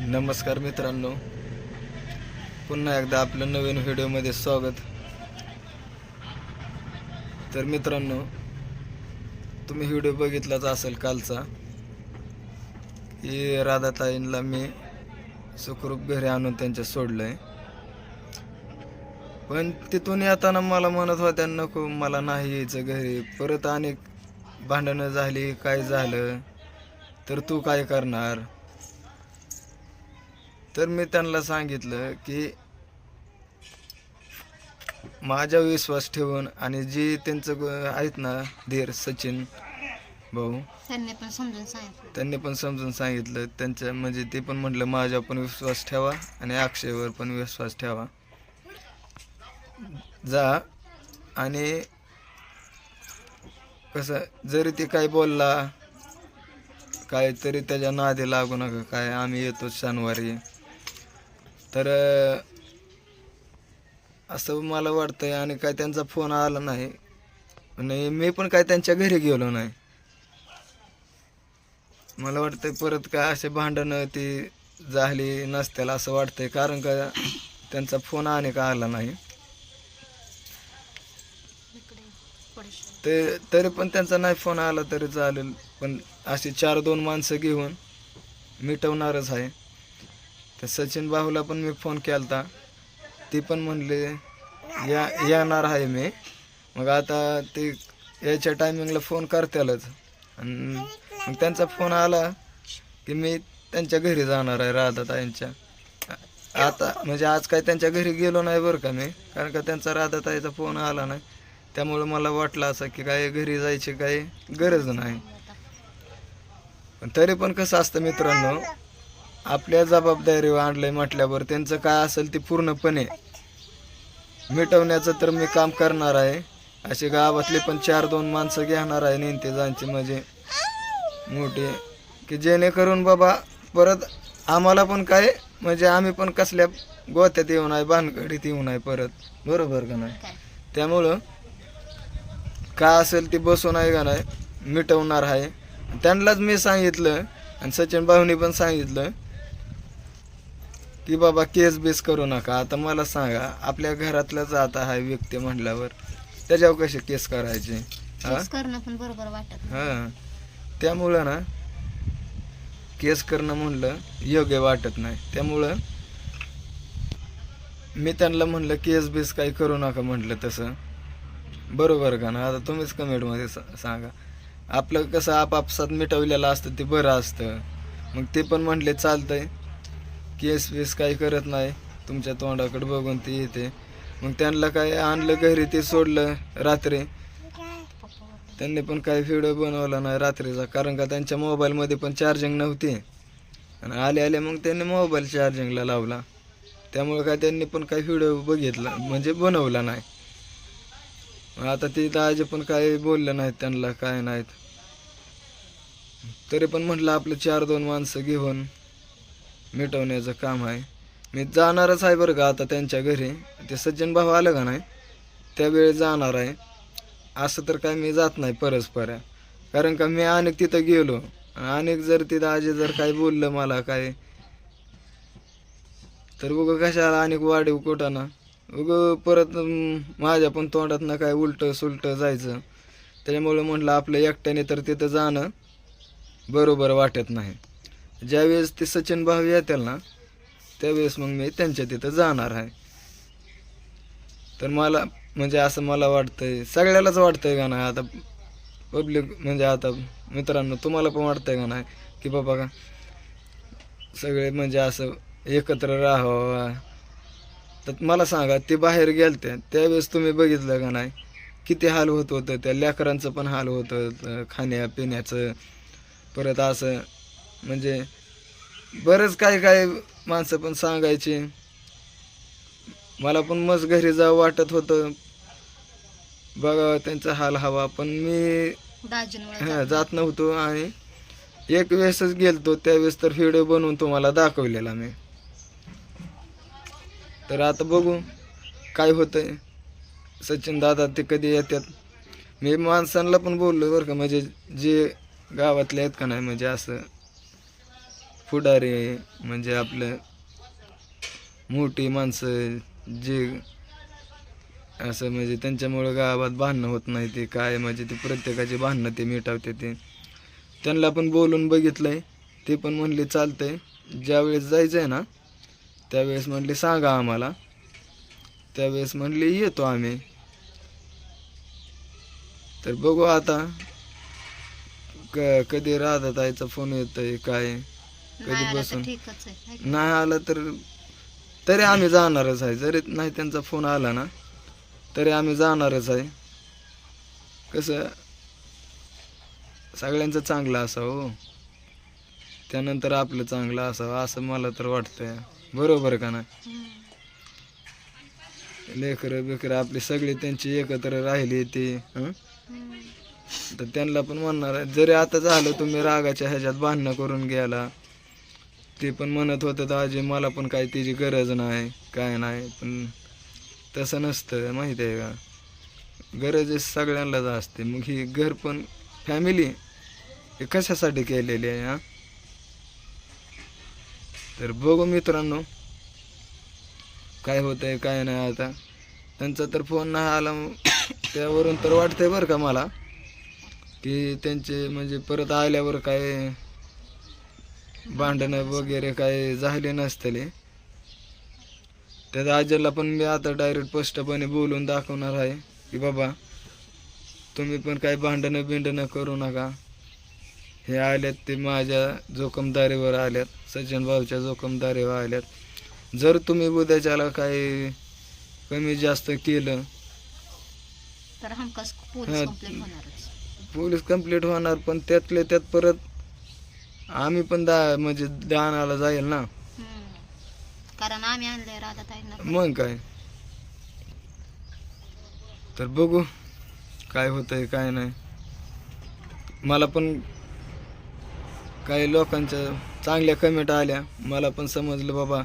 नमस्कार मित्रांनो. पुन्हा एकदा आपलं नवीन व्हिडिओमध्ये स्वागत. तर मित्रांनो तुम्ही व्हिडिओ बघितलाच असेल कालचा की राधाताईंना मी सुखरूप घरी आणून त्यांच्या सोडलं आहे पण तिथून येताना मला म्हणत होत्या नको मला नाही यायचं घरी. परत अनेक भांडणं झाली काय झालं? तर तू काय करणार? तर मी त्यांना सांगितलं की माझ्या विश्वास ठेवून आणि जे त्यांचं आहेत ना धीर सचिन भाऊ त्यांनी पण समजून सांगितलं. त्यांनी पण समजून सांगितलं. त्यांच्या म्हणजे ते पण म्हटलं माझ्यावर पण विश्वास ठेवा आणि अक्षयवर पण विश्वास ठेवा. जा आणि कसं जरी ते काय बोलला काय तरी त्याच्या नादी लागू नका. काय आम्ही येतो शनिवारी. तर असं मला वाटतंय आणि काय त्यांचा फोन आला नाही. आणि मी पण काय त्यांच्या घरी गेलो नाही. मला वाटतंय परत काय असे भांडणं ती झाली नसतील असं वाटतंय कारण का त्यांचा फोन आणि का आला नाही. ते तरी पण त्यांचा नाही फोन आला तरी चालेल पण अशी चार दोन माणसं घेऊन मिटवणारच आहे. तर सचिन भाऊला पण मी फोन केलता. ती पण म्हणले या येणार आहे मी. मग आता ते यायच्या टायमिंगला फोन करतालच. आणि मग त्यांचा फोन आला की मी त्यांच्या घरी जाणार आहे राधाताईंच्या आता म्हणजे आज काय त्यांच्या घरी गेलो नाही बरं का मी कारण का त्यांचा राधाताईचा फोन आला नाही. त्यामुळे मला वाटलं असं की काय घरी जायची काही गरज नाही. तरी पण कसं असतं मित्रांनो आपल्या जबाबदारीवर आणलंय म्हटल्यावर त्यांचं काय असेल ते पूर्णपणे मिटवण्याचं तर मी काम करणार आहे. असे गावातले पण चार दोन माणसं घेणार आहे नेमतेजांची म्हणजे. मोठे. की जेणेकरून बाबा परत आम्हाला पण काय म्हणजे आम्ही पण कसल्या गोत्यात येऊ नये भानगडीत येऊ नये परत. बरोबर का नाही? त्यामुळं काय असेल ते बसून आहे का नाही मिटवणार आहे. त्यांनाच मी सांगितलं आणि सचिन भाऊनी पण सांगितलं. की बाबा केस बेस करू नका. आता मला सांगा आपल्या घरातलाच आता हा व्यक्ती म्हटल्यावर त्याच्यावर कसे केस करायचे? हा? केस करणं पण बरोबर वाटत नाही. हा. त्यामुळं ना केस करणं म्हणलं योग्य वाटत नाही. त्यामुळं मी त्यांना म्हणलं केस बेस काही करू नका म्हटलं तसं. बरोबर का ना? आता तुम्हीच कमेंटमध्ये सा- सांगा. आपलं कसं आपापसात मिटवलेलं असतं ते बरं असतं. मग ते पण म्हटले चालतंय. केस वेस काही करत नाही. तुमच्या तोंडाकडे बघून ते येते. मग त्यांना काय आणलं घरी ते सोडलं रात्री. त्यांनी पण काही व्हिडिओ बनवला नाही रात्रीचा. कारण का त्यांच्या मोबाईलमध्ये पण चार्जिंग नव्हती. आणि आले आले मग त्यांनी मोबाईल चार्जिंगला लावला. त्यामुळे काय त्यांनी पण काही व्हिडिओ बघितला म्हणजे बनवला नाही. आता ते दाजे पण काही बोलले नाहीत त्यांना काय नाहीत. तरी पण म्हटलं आपलं चार दोन माणसं घेऊन मिटवण्याचं काम आहे. मी जाणारच आहे बरं का आता त्यांच्या घरी. ते सज्जन भाऊ आलं का नाही? त्यावेळी जाणार आहे. असं तर काय मी जात नाही परस्पर. कारण का मी अनेक तिथं गेलो. अनेक जर तिथं आजी जर काही बोललं मला काय? तर उगं कशाला अनेक वाढीव कोटाना? उगं परत माझ्या पण तोंडात ना काय उलटं सुलटं जायचं. त्याच्यामुळे म्हटलं आपलं एकट्याने तर तिथं जाणं बरोबर वाटत नाही. ज्यावेळेस ते सचिन भाऊ येतील ना त्यावेळेस मग मी त्यांच्या तिथं जाणार आहे. तर मला म्हणजे असं मला वाटतंय सगळ्यालाच वाटतंय का नाही आता पब्लिक म्हणजे आता मित्रांनो तुम्हाला पण वाटतंय का नाही? की बाबा का सगळे म्हणजे असं एकत्र राहावं. तर मला सांगा ते बाहेर गेलते त्यावेळेस तुम्ही बघितलं का नाही? किती हाल होत होतं त्या लेकरांचं पण हाल होत होतं खाण्यापिण्याचं. परत असं म्हणजे बरंच काय काय माणसं पण सांगायची. मला पण मस्त घरी जावं वाटत होतं. बघा त्यांचा हाल हवा पण मी हा, जात नव्हतो आणि एक वेळेसच गेलतो त्यावेळेस तर व्हिडिओ बनवून तुम्हाला दाखवलेला मी. तर आता बघू काय होतंय. सचिन दादा ते कधी येतात? मी माणसांना पण बोललो बरं का म्हणजे जे गावातले आहेत का नाही म्हणजे असं पुढारी म्हणजे आपलं मोठी माणसं जे असं म्हणजे त्यांच्यामुळं गावात भांडणं होत नाही ते काय म्हणजे ते प्रत्येकाची भांडणं ते मिटावते ते. त्यांना पण बोलून बघितलंय ते पण म्हणले चालतंय. ज्यावेळेस जायचं आहे ना त्यावेळेस म्हणले सांगा आम्हाला. त्यावेळेस म्हणले येतो आम्ही. तर बघू आता क कधी राहतात आईचा फोन येतोय काय? कधी बसून ठीकच आहे? नाही आला तर तरी आम्ही जाणारच आहे जरी नाही त्यांचा फोन आला ना तरी आम्ही जाणारच आहे कसं सगळ्यांचं चांगलं असावं हो त्यानंतर आपलं चांगलं असावं असं मला तर वाटतंय बरोबर का हम्म. लेकरं बिकरं आपली सगळी त्यांची एकत्र राहिली ती हं? तर त्यांना पण म्हणणार आहे, जरी आता झालं तुम्ही रागाच्या ह्याच्यात भांडणं करून गेला ते पण म्हणत होतं आजी मला पण काय तिची गरज नाही काय नाही पण तसं नसतं माहिती आहे का? गरज सगळ्यांनाच असते. मग ही घर पण फॅमिली हे कशासाठी केलेली आहे हां? तर बघू मित्रांनो काय होतंय काय नाही आता. त्यांचा तर फोन नाही आला मग त्यावरून तर वाटतंय बरं का मला की त्यांचे म्हणजे परत आल्यावर काय भांडणं वगैरे काय झाले नसतले. त्या आजीला पण मी आता डायरेक्ट स्पष्टपणे बोलून दाखवणार आहे की बाबा तुम्ही पण काय भांडणं बिंडणं करू नका. हे आल्यात ते माझ्या जोखमदारीवर आल्यात सचिन भाऊच्या जोखमदारीवर आल्यात जर तुम्ही उद्याच्याला काही कमी जास्त केलं तर हमखास पोलीस कंप्लीट होणार पण त्यातले त्यात परत आम्ही पण दा म्हणजे दानाला जाईल ना. हम्म. कारण आम्ही आणले राधा ताईंना. मग काय? तर बघू काय होतंय काय नाही. मला पण काही लोकांच्या चांगल्या कमेंट आल्या. मला पण समजलं बाबा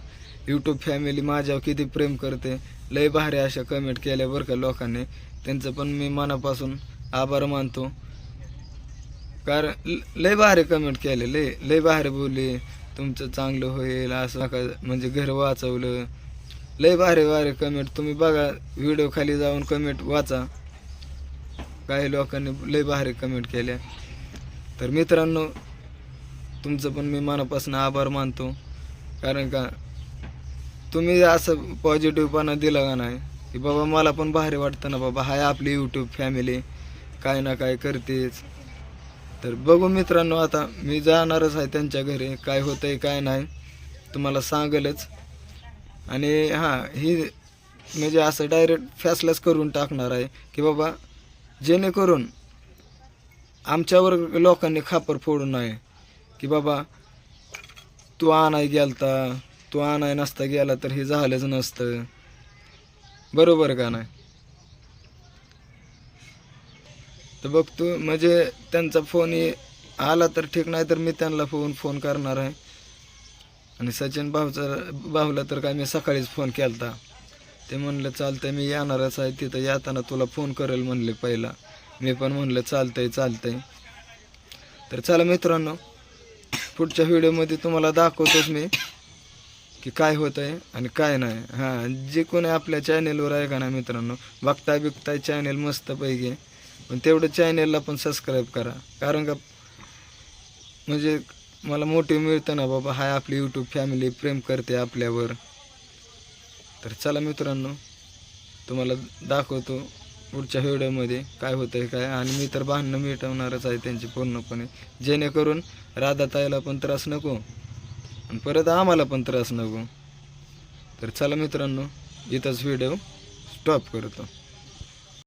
यूट्यूब फॅमिली माझ्यावर किती प्रेम करते. लय भारी अशा कमेंट केल्या बरं का लोकांनी. त्यांचं पण मी मनापासून आभार मानतो. कारण ल- लय भारी कमेंट केले लय लय भारी बोलले तुमचं चांगलं होईल असं नका म्हणजे घर वाचवलं. लय भारी भारी कमेंट तुम्ही बघा व्हिडिओ खाली जाऊन कमेंट वाचा. काही लोकांनी लय भारी कमेंट केल्या. तर मित्रांनो तुमचं पण मी मनापासून आभार मानतो. कारण का तुम्ही असं पॉझिटिव्हपणा दिला का नाही? की बाबा मला पण भारी वाटतं ना बाबा हाय आपली यूट्यूब फॅमिली काय ना काय करतेच. तर बघू मित्रांनो आता मी जाणारच आहे त्यांच्या घरी. काय होतंय काय नाही तुम्हाला सांगेलच. आणि हां ही म्हणजे असं डायरेक्ट फॅसलाच करून टाकणार आहे की बाबा जेणेकरून आमच्यावर लोकांनी खापर फोडू नये. की बाबा तू आणाय गेलता तू आणाय नसता गेला तर हे झालंच नसतं. बरोबर का नाही? तर बघ तू म्हणजे त्यांचा फोन आला तर ठीक नाही तर मी त्यांना फोन फोन करणार आहे. आणि सचिन भाऊचा भाऊला तर काय मी सकाळीच फोन केलता. ते म्हणलं चालतंय मी येणारच आहे तिथं येताना तुला फोन करेल म्हणले पहिला. मी पण म्हणलं चालतंय चालतंय. तर चला मित्रांनो पुढच्या व्हिडिओमध्ये तुम्हाला दाखवतोच मी की काय होत आहे आणि काय नाही. हां जे कोणी आपल्या चॅनेलवर आहे का ना मित्रांनो बघताय बिकताय चॅनेल मस्तपैकी. पण तेवढं चॅनेलला पण सबस्क्राईब करा. कारण का म्हणजे मला मोठे मिळतं ना बाबा हाय आपली यूट्यूब फॅमिली प्रेम करते आपल्यावर. तर चला मित्रांनो तुम्हाला दाखवतो पुढच्या व्हिडिओमध्ये काय होतं आहे काय. आणि मी तर भांडणं मिटवणारच आहे त्यांची पूर्णपणे. जेणेकरून राधाताईला पण त्रास नको. आणि परत आम्हाला पण त्रास नको. तर चला मित्रांनो इथंच व्हिडिओ स्टॉप करतो.